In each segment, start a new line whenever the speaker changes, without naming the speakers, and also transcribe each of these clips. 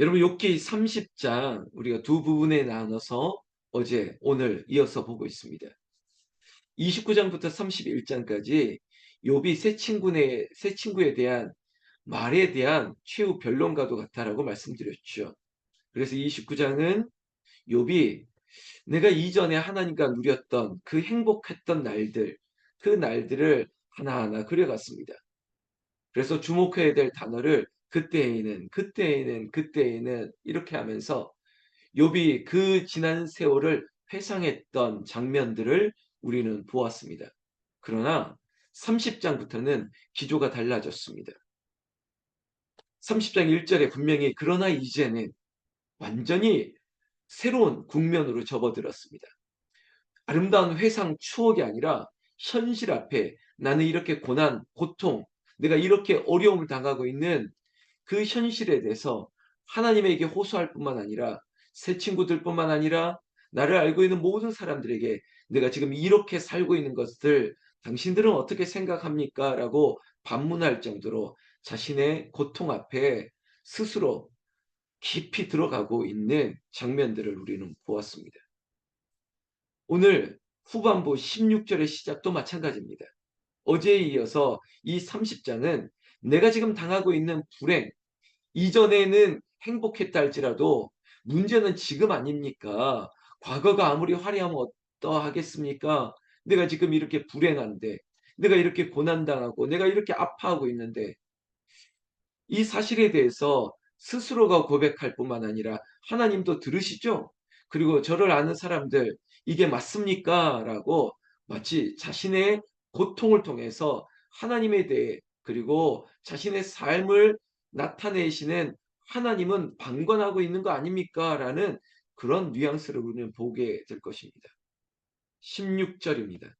여러분 욥기 30장 우리가 두 부분에 나눠서 어제 오늘 이어서 보고 있습니다. 29장부터 31장까지 욥이 새 친구네 새 친구에 대한 말에 대한 최후 변론과도 같다라고 말씀드렸죠. 그래서 29장은 욥이 내가 이전에 하나님과 누렸던 그 행복했던 날들, 그 날들을 하나하나 그려갔습니다. 그래서 주목해야 될 단어를 그때에는, 그때에는, 그때에는 이렇게 하면서 욥이 그 지난 세월을 회상했던 장면들을 우리는 보았습니다. 그러나 30장부터는 기조가 달라졌습니다. 30장 1절에 분명히 그러나 이제는 완전히 새로운 국면으로 접어들었습니다. 아름다운 회상 추억이 아니라 현실 앞에 나는 이렇게 고난, 고통, 내가 이렇게 어려움을 당하고 있는 그 현실에 대해서 하나님에게 호소할 뿐만 아니라 새 친구들뿐만 아니라 나를 알고 있는 모든 사람들에게 내가 지금 이렇게 살고 있는 것을 당신들은 어떻게 생각합니까? 라고 반문할 정도로 자신의 고통 앞에 스스로 깊이 들어가고 있는 장면들을 우리는 보았습니다. 오늘 후반부 16절의 시작도 마찬가지입니다. 어제에 이어서 이 30장은 내가 지금 당하고 있는 불행, 이전에는 행복했다 할지라도 문제는 지금 아닙니까? 과거가 아무리 화려하면 어떠하겠습니까? 내가 지금 이렇게 불행한데, 내가 이렇게 고난당하고, 내가 이렇게 아파하고 있는데, 이 사실에 대해서 스스로가 고백할 뿐만 아니라 하나님도 들으시죠? 그리고 저를 아는 사람들, 이게 맞습니까? 라고 마치 자신의 고통을 통해서 하나님에 대해 그리고 자신의 삶을 나타내시는 하나님은 방관하고 있는 거 아닙니까? 라는 그런 뉘앙스를 우리는 보게 될 것입니다. 16절입니다.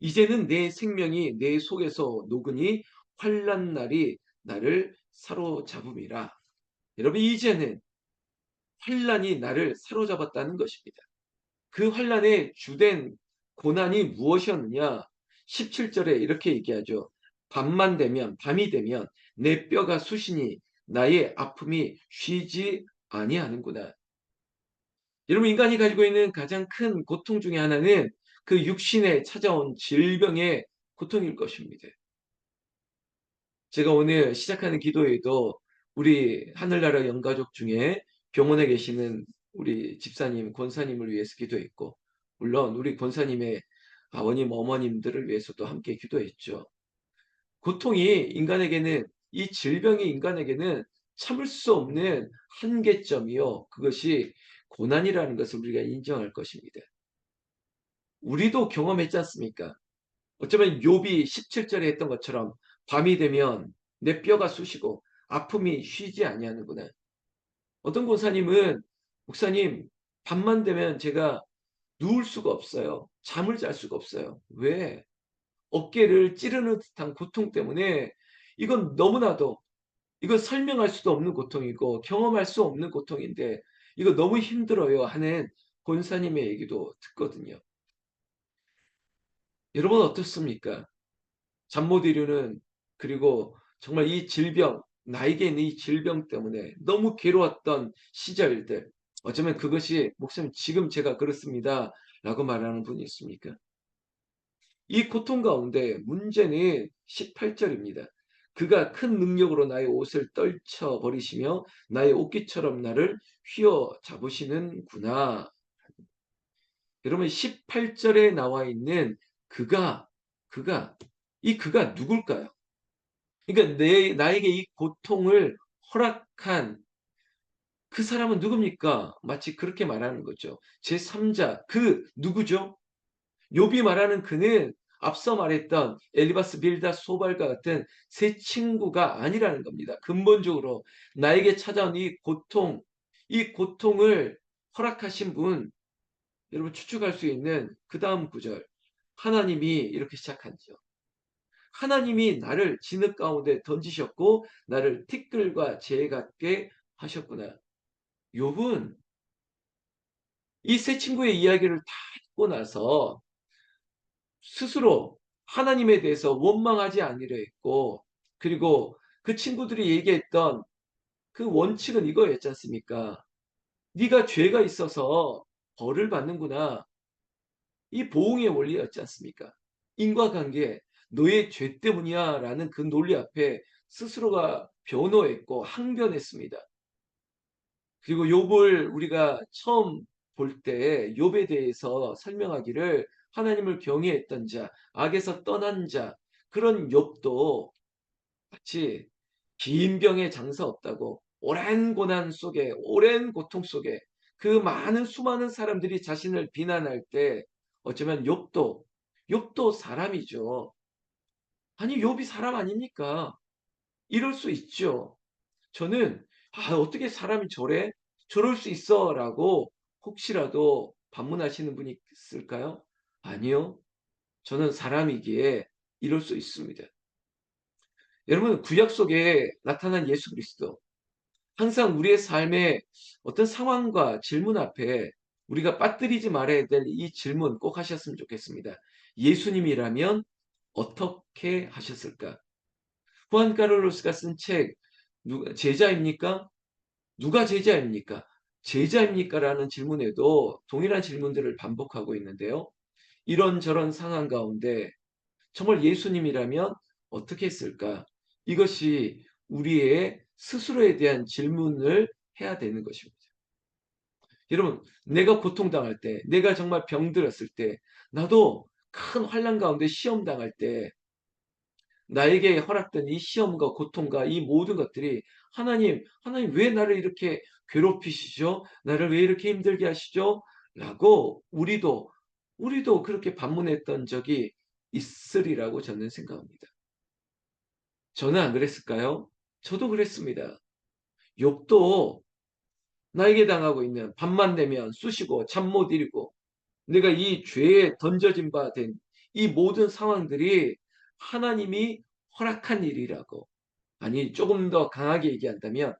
이제는 내 생명이 내 속에서 녹으니 환란 날이 나를 사로잡음이라. 여러분 이제는 환란이 나를 사로잡았다는 것입니다. 그 환란의 주된 고난이 무엇이었느냐? 17절에 이렇게 얘기하죠. 밤만 되면 밤이 되면 내 뼈가 쑤시니 나의 아픔이 쉬지 아니하는구나. 여러분 인간이 가지고 있는 가장 큰 고통 중에 하나는 그 육신에 찾아온 질병의 고통일 것입니다. 제가 오늘 시작하는 기도에도 우리 하늘나라 영가족 중에 병원에 계시는 우리 집사님, 권사님을 위해서 기도했고 물론 우리 권사님의 아버님, 어머님들을 위해서도 함께 기도했죠. 고통이 인간에게는 이 질병이 인간에게는 참을 수 없는 한계점이요. 그것이 고난이라는 것을 우리가 인정할 것입니다. 우리도 경험했지 않습니까? 어쩌면 욥이 17절에 했던 것처럼 밤이 되면 내 뼈가 쑤시고 아픔이 쉬지 아니하는구나. 어떤 권사님은 목사님 밤만 되면 제가 누울 수가 없어요. 잠을 잘 수가 없어요. 왜? 어깨를 찌르는 듯한 고통 때문에 이건 너무나도 이건 설명할 수도 없는 고통이고 경험할 수 없는 고통인데 이거 너무 힘들어요 하는 권사님의 얘기도 듣거든요. 여러분 어떻습니까? 잠 못 이루는 그리고 정말 이 질병 나에게 있는 이 질병 때문에 너무 괴로웠던 시절들 어쩌면 그것이 목사님 지금 제가 그렇습니다 라고 말하는 분이 있습니까? 이 고통 가운데 문제는 18절입니다. 그가 큰 능력으로 나의 옷을 떨쳐 버리시며 나의 옷깃처럼 나를 휘어 잡으시는구나. 여러분 18절에 나와 있는 그가 그가 이 그가 누굴까요? 그러니까 내 나에게 이 고통을 허락한 그 사람은 누굽니까? 마치 그렇게 말하는 거죠. 제3자 그 누구죠? 욥이 말하는 그는 앞서 말했던 엘리바스 빌다 소발과 같은 새 친구가 아니라는 겁니다. 근본적으로 나에게 찾아온 이 고통, 이 고통을 허락하신 분, 여러분 추측할 수 있는 그 다음 구절. 하나님이 이렇게 시작하죠. 하나님이 나를 진흙 가운데 던지셨고 나를 티끌과 재 같게 하셨구나. 욥은 이새 친구의 이야기를 다 듣고 나서 스스로 하나님에 대해서 원망하지 않으려 했고 그리고 그 친구들이 얘기했던 그 원칙은 이거였지 않습니까? 네가 죄가 있어서 벌을 받는구나. 이 보응의 원리였지 않습니까? 인과관계, 너의 죄 때문이야 라는 그 논리 앞에 스스로가 변호했고 항변했습니다. 그리고 욥을 우리가 처음 볼 때 욥에 대해서 설명하기를 하나님을 경외했던 자, 악에서 떠난 자, 그런 욥도 마치 긴 병에 장사 없다고 오랜 고난 속에 오랜 고통 속에 그 많은 수많은 사람들이 자신을 비난할 때 어쩌면 욥도 욥도 사람이죠. 아니 욥이 사람 아닙니까? 이럴 수 있죠. 저는 '아 어떻게 사람이 저래? 저럴 수 있어.'라고 혹시라도 반문하시는 분이 있을까요? 아니요. 저는 사람이기에 이럴 수 있습니다. 여러분 구약 속에 나타난 예수 그리스도 항상 우리의 삶의 어떤 상황과 질문 앞에 우리가 빠뜨리지 말아야 될 이 질문 꼭 하셨으면 좋겠습니다. 예수님이라면 어떻게 하셨을까? 후안 카를로스가 쓴 책 제자입니까? 누가 제자입니까? 제자입니까?라는 질문에도 동일한 질문들을 반복하고 있는데요. 이런저런 상황 가운데 정말 예수님이라면 어떻게 했을까? 이것이 우리의 스스로에 대한 질문을 해야 되는 것입니다. 여러분, 내가 고통당할 때, 내가 정말 병들었을 때, 나도 큰 환란 가운데 시험 당할 때 나에게 허락된 이 시험과 고통과 이 모든 것들이 하나님, 하나님 왜 나를 이렇게 괴롭히시죠? 나를 왜 이렇게 힘들게 하시죠? 라고 우리도 우리도 그렇게 반문했던 적이 있으리라고 저는 생각합니다. 저는 안 그랬을까요? 저도 그랬습니다. 욥도 나에게 당하고 있는 밤만 되면 쑤시고 잠 못 이루고 내가 이 죄에 던져진 바 된 이 모든 상황들이 하나님이 허락한 일이라고 아니 조금 더 강하게 얘기한다면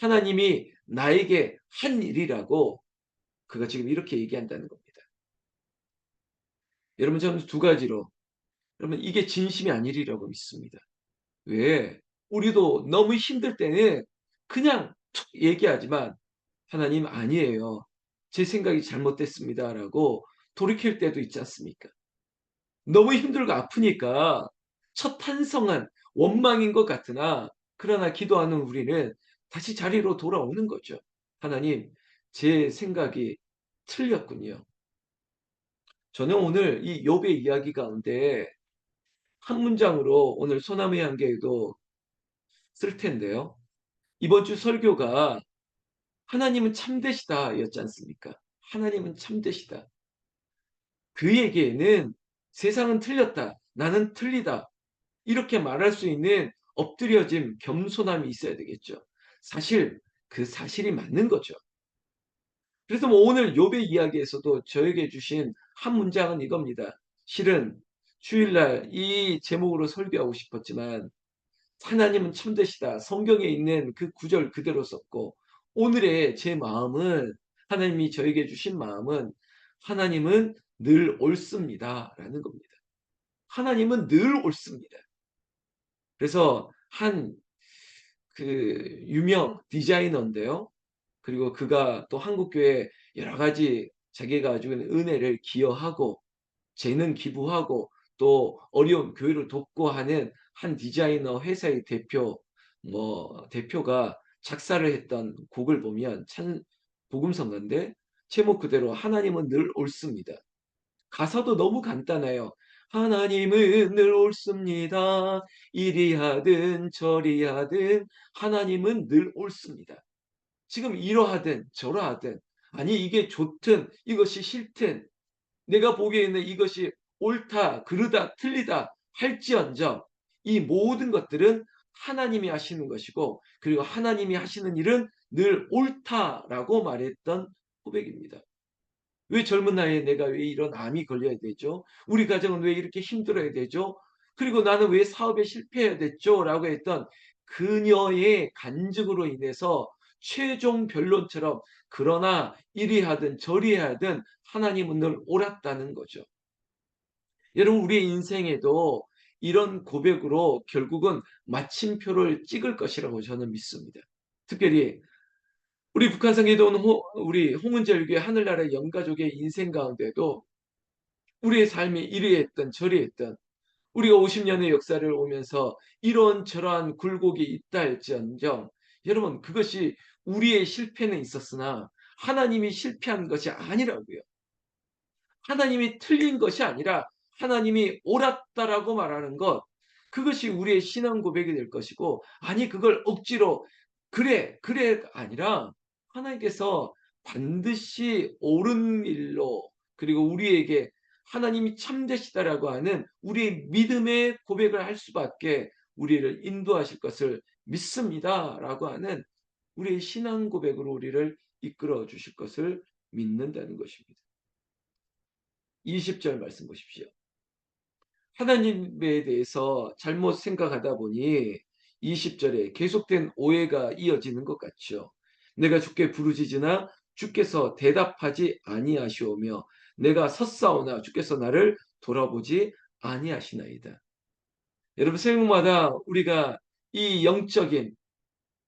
하나님이 나에게 한 일이라고 그가 지금 이렇게 얘기한다는 겁니다. 여러분 저는 두 가지로 여러분 이게 진심이 아니리라고 믿습니다. 왜? 우리도 너무 힘들 때는 그냥 툭 얘기하지만 하나님 아니에요. 제 생각이 잘못됐습니다라고 돌이킬 때도 있지 않습니까? 너무 힘들고 아프니까 첫 탄성은 원망인 것 같으나 그러나 기도하는 우리는 다시 자리로 돌아오는 거죠. 하나님, 제 생각이 틀렸군요. 저는 오늘 이 욥의 이야기 가운데 한 문장으로 오늘 소나무의 한계에도 쓸 텐데요. 이번 주 설교가 하나님은 참되시다 였지 않습니까? 하나님은 참되시다. 그에게는 세상은 틀렸다. 나는 틀리다. 이렇게 말할 수 있는 엎드려짐, 겸손함이 있어야 되겠죠. 사실 그 사실이 맞는 거죠. 그래서 뭐 오늘 욥의 이야기에서도 저에게 주신 한 문장은 이겁니다. 실은 주일날 이 제목으로 설교하고 싶었지만 하나님은 참되시다. 성경에 있는 그 구절 그대로 썼고 오늘의 제 마음은 하나님이 저에게 주신 마음은 하나님은 늘 옳습니다. 라는 겁니다. 하나님은 늘 옳습니다. 그래서 한 그 유명 디자이너인데요. 그리고 그가 또 한국교회 여러 가지 자기가 가지고 있는 은혜를 기여하고 재능 기부하고 또 어려운 교회를 돕고 하는 한 디자이너 회사의 대표 뭐 대표가 작사를 했던 곡을 보면 참 복음성가인데 제목 그대로 하나님은 늘 옳습니다. 가사도 너무 간단해요. 하나님은 늘 옳습니다. 이리 하든 저리 하든 하나님은 늘 옳습니다. 지금 이러하든 저러하든 아니 이게 좋든 이것이 싫든 내가 보기에는 이것이 옳다 그르다 틀리다 할지언정 이 모든 것들은 하나님이 하시는 것이고 그리고 하나님이 하시는 일은 늘 옳다라고 말했던 고백입니다. 왜 젊은 나이에 내가 왜 이런 암이 걸려야 되죠? 우리 가정은 왜 이렇게 힘들어야 되죠? 그리고 나는 왜 사업에 실패해야 됐죠? 라고 했던 그녀의 간증으로 인해서 최종 변론처럼 그러나 이리 하든 저리 하든 하나님은 늘 옳았다는 거죠. 여러분 우리의 인생에도 이런 고백으로 결국은 마침표를 찍을 것이라고 저는 믿습니다. 특별히 우리 북한성에도 온 호, 우리 홍은절교의 하늘나라의 영가족의 인생 가운데도 우리의 삶이 이리했던 저리했던 우리가 50년의 역사를 오면서 이런 저러한 굴곡이 있다 할지언정 여러분 그것이 우리의 실패는 있었으나 하나님이 실패한 것이 아니라고요. 하나님이 틀린 것이 아니라 하나님이 옳았다라고 말하는 것 그것이 우리의 신앙 고백이 될 것이고 아니 그걸 억지로 그래 그래 아니라 하나님께서 반드시 옳은 일로 그리고 우리에게 하나님이 참되시다라고 하는 우리의 믿음의 고백을 할 수밖에 우리를 인도하실 것을 믿습니다라고 하는 우리의 신앙 고백으로 우리를 이끌어 주실 것을 믿는다는 것입니다. 20절 말씀 보십시오. 하나님에 대해서 잘못 생각하다 보니 20절에 계속된 오해가 이어지는 것 같죠. 내가 주께 부르짖으나 주께서 대답하지 아니하시오며 내가 섰사오나 주께서 나를 돌아보지 아니하시나이다. 여러분 생각마다 우리가 이 영적인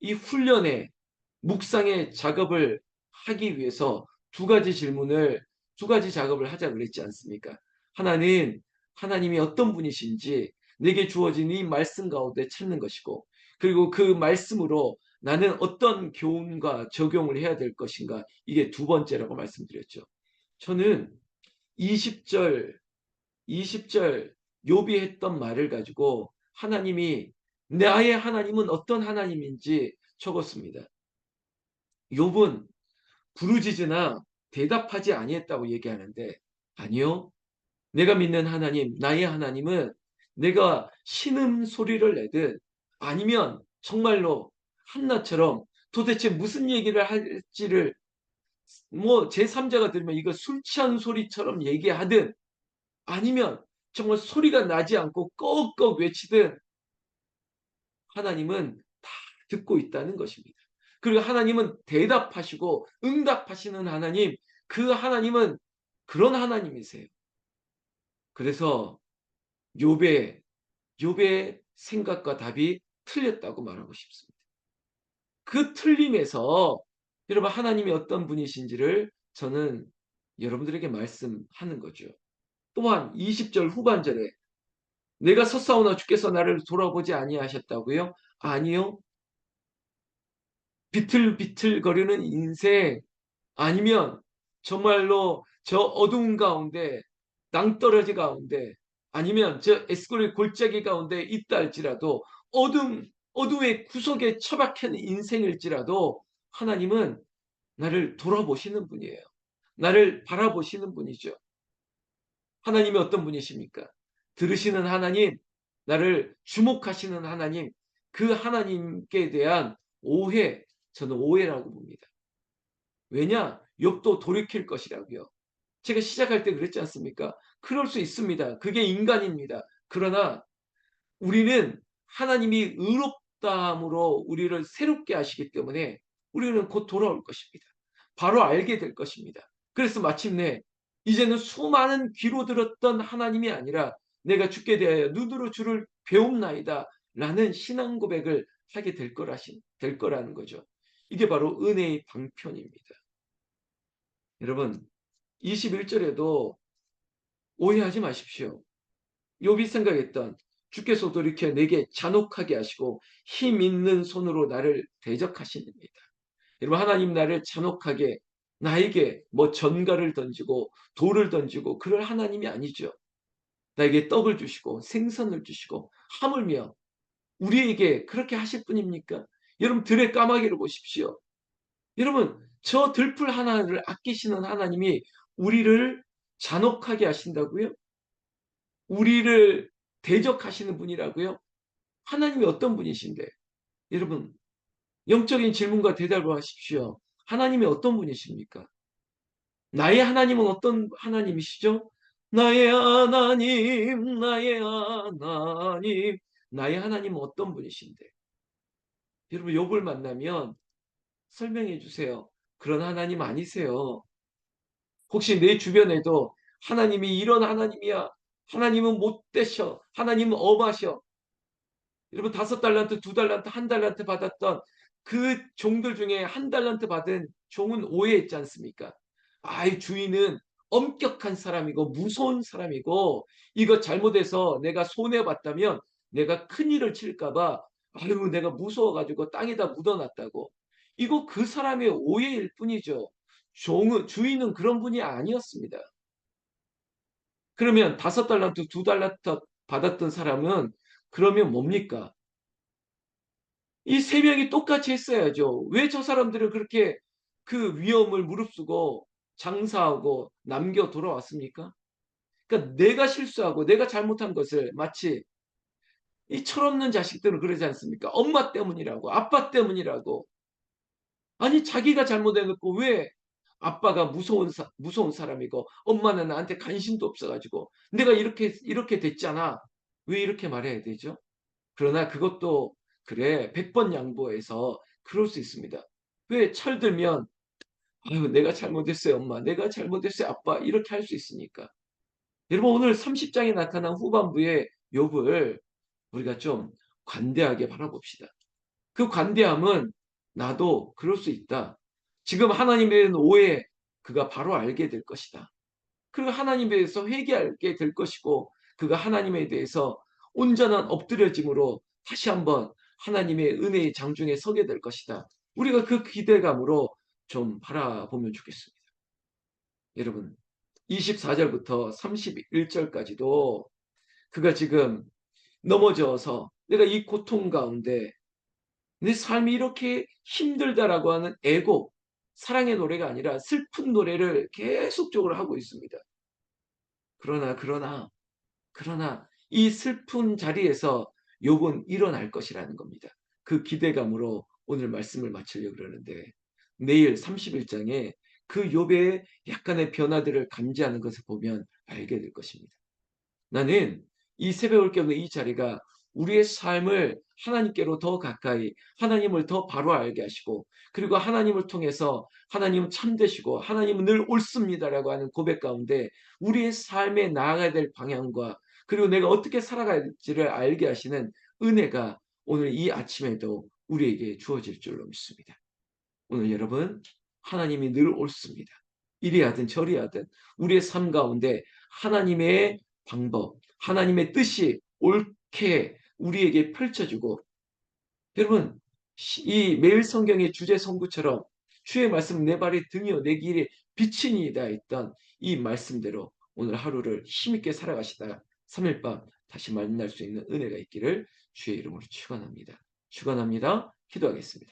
이 훈련의 묵상의 작업을 하기 위해서 두 가지 질문을 두 가지 작업을 하자 그랬지 않습니까? 하나는 하나님이 어떤 분이신지 내게 주어진 이 말씀 가운데 찾는 것이고 그리고 그 말씀으로 나는 어떤 교훈과 적용을 해야 될 것인가 이게 두 번째라고 말씀드렸죠. 저는 20절 20절 욥이 했던 말을 가지고 하나님이 나의 하나님은 어떤 하나님인지 적었습니다. 욥은 부르짖으나 대답하지 아니했다고 얘기하는데 아니요. 내가 믿는 하나님, 나의 하나님은 내가 신음 소리를 내듯 아니면 정말로 한나처럼 도대체 무슨 얘기를 할지를 뭐 제3자가 들으면 이거 술 취한 소리처럼 얘기하든 아니면 정말 소리가 나지 않고 꺽꺽 외치든 하나님은 다 듣고 있다는 것입니다. 그리고 하나님은 대답하시고 응답하시는 하나님, 그 하나님은 그런 하나님이세요. 그래서 욥의 욥의 생각과 답이 틀렸다고 말하고 싶습니다. 그 틀림에서 여러분 하나님이 어떤 분이신지를 저는 여러분들에게 말씀하는 거죠. 또한 20절 후반절에 내가 섰사오나 주께서 나를 돌아보지 아니하셨다고요? 아니요. 비틀비틀거리는 인생 아니면 정말로 저 어두운 가운데 낭떠러지 가운데 아니면 저 에스코리 골짜기 가운데 있다 할지라도 어둠 어둠의 구석에 처박힌 인생일지라도 하나님은 나를 돌아보시는 분이에요. 나를 바라보시는 분이죠. 하나님이 어떤 분이십니까? 들으시는 하나님, 나를 주목하시는 하나님, 그 하나님께 대한 오해, 저는 오해라고 봅니다. 왜냐? 욥도 돌이킬 것이라고요. 제가 시작할 때 그랬지 않습니까? 그럴 수 있습니다. 그게 인간입니다. 그러나 우리는 하나님이 의롭다함으로 우리를 새롭게 하시기 때문에 우리는 곧 돌아올 것입니다. 바로 알게 될 것입니다. 그래서 마침내 이제는 수많은 귀로 들었던 하나님이 아니라 내가 죽게 대하여 눈으로 주를 배움나이다 라는 신앙 고백을 하게 될 거라신 될 거라는 거죠. 이게 바로 은혜의 방편입니다. 여러분 21절에도 오해하지 마십시오. 욥이 생각했던 주께서 돌이켜 내게 잔혹하게 하시고 힘 있는 손으로 나를 대적하십니다. 여러분 하나님 나를 잔혹하게 나에게 뭐 전갈을 던지고 돌을 던지고 그럴 하나님이 아니죠. 나에게 떡을 주시고 생선을 주시고 하물며 우리에게 그렇게 하실 분입니까? 여러분 들의 까마귀를 보십시오. 여러분 저 들풀 하나를 아끼시는 하나님이 우리를 잔혹하게 하신다고요? 우리를 대적하시는 분이라고요? 하나님이 어떤 분이신데? 여러분 영적인 질문과 대답을 하십시오. 하나님이 어떤 분이십니까? 나의 하나님은 어떤 하나님이시죠? 나의 하나님, 나의 하나님, 나의 하나님은 어떤 분이신데? 여러분 욥을 만나면 설명해 주세요. 그런 하나님 아니세요. 혹시 내 주변에도 하나님이 이런 하나님이야. 하나님은 못되셔. 하나님은 엄하셔. 여러분 다섯 달란트, 두 달란트, 한 달란트 받았던 그 종들 중에 한 달란트 받은 종은 오해했지 않습니까? 아, 이 주인은 엄격한 사람이고 무서운 사람이고 이거 잘못해서 내가 손해 봤다면 내가 큰일을 칠까 봐 아유 내가 무서워 가지고 땅에다 묻어 놨다고. 이거 그 사람의 오해일 뿐이죠. 종은 주인은 그런 분이 아니었습니다. 그러면 다섯 달란트, 두 달란트 받았던 사람은 그러면 뭡니까? 이 세 명이 똑같이 했어야죠. 왜 저 사람들은 그렇게 그 위험을 무릅쓰고 장사하고 남겨 돌아왔습니까? 그러니까 내가 실수하고 내가 잘못한 것을 마치 이 철없는 자식들은 그러지 않습니까? 엄마 때문이라고, 아빠 때문이라고. 아니 자기가 잘못해 놓고 왜 아빠가 무서운 사, 무서운 사람이고 엄마는 나한테 관심도 없어 가지고 내가 이렇게 이렇게 됐잖아. 왜 이렇게 말해야 되죠? 그러나 그것도 그래 100번 양보해서 그럴 수 있습니다. 왜 철들면 아유 내가 잘못했어요 엄마. 내가 잘못했어요 아빠. 이렇게 할 수 있으니까. 여러분 오늘 30장에 나타난 후반부의 욥을 우리가 좀 관대하게 바라봅시다. 그 관대함은 나도 그럴 수 있다. 지금 하나님에 대한 오해 그가 바로 알게 될 것이다. 그리고 하나님에 대해서 회개하게 될 것이고 그가 하나님에 대해서 온전한 엎드려짐으로 다시 한번 하나님의 은혜의 장중에 서게 될 것이다. 우리가 그 기대감으로 좀 바라보면 좋겠습니다. 여러분 24절부터 31절까지도 그가 지금 넘어져서 내가 이 고통 가운데 내 삶이 이렇게 힘들다라고 하는 애고 사랑의 노래가 아니라 슬픈 노래를 계속적으로 하고 있습니다. 그러나 그러나 그러나 이 슬픈 자리에서 욥은 일어날 것이라는 겁니다. 그 기대감으로 오늘 말씀을 마치려고 그러는데 내일 31장에 그 욥의 약간의 변화들을 감지하는 것을 보면 알게 될 것입니다. 나는 이 새벽을 깨우는 이 자리가 우리의 삶을 하나님께로 더 가까이 하나님을 더 바로 알게 하시고 그리고 하나님을 통해서 하나님은 참되시고 하나님은 늘 옳습니다라고 하는 고백 가운데 우리의 삶에 나아가야 될 방향과 그리고 내가 어떻게 살아가야 할지를 알게 하시는 은혜가 오늘 이 아침에도 우리에게 주어질 줄로 믿습니다. 오늘 여러분 하나님이 늘 옳습니다. 이리 하든 저리 하든 우리의 삶 가운데 하나님의 방법, 하나님의 뜻이 옳게 우리에게 펼쳐주고 여러분 이 매일 성경의 주제 성구처럼 주의 말씀 내 발의 등이요 내 길에 빛이니이다 했던 이 말씀대로 오늘 하루를 힘있게 살아가시다가 3일 밤 다시 만날 수 있는 은혜가 있기를 주의 이름으로 축원합니다. 축원합니다. 기도하겠습니다.